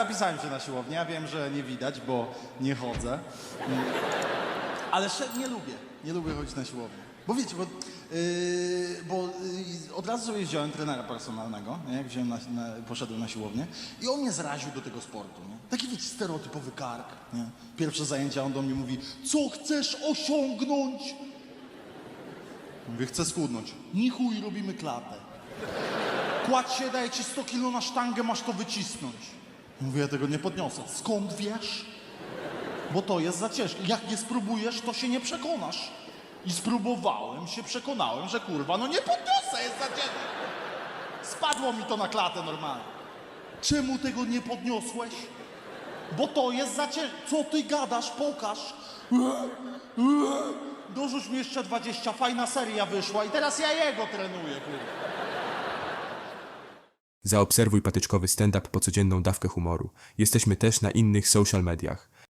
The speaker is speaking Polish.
Zapisałem się na siłownię, ja wiem, że nie widać, bo nie chodzę. Mm. Ale nie lubię, nie lubię chodzić na siłownię. Bo wiecie, bo, yy, bo yy, od razu sobie wziąłem trenera personalnego, nie? jak wziąłem na, na, poszedłem na siłownię i on mnie zraził do tego sportu. Nie? Taki wiecie, stereotypowy kark. Nie? Pierwsze zajęcia on do mnie mówi, co chcesz osiągnąć? Mówię, chcę schudnąć. Ni chuj, robimy klatę. Kładź się, daję ci 100 kilo na sztangę, masz to wycisnąć. Mówię, ja tego nie podniosę. Skąd wiesz? Bo to jest za ciężkie. Jak nie spróbujesz, to się nie przekonasz. I spróbowałem, się przekonałem, że kurwa, no nie podniosę, jest za ciężkie. Spadło mi to na klatę normalnie. Czemu tego nie podniosłeś? Bo to jest za ciężkie. Co ty gadasz? Pokaż. Dorzuć mi jeszcze 20, fajna seria wyszła i teraz ja jego trenuję, kurwa. Zaobserwuj patyczkowy stand-up po codzienną dawkę humoru. Jesteśmy też na innych social mediach.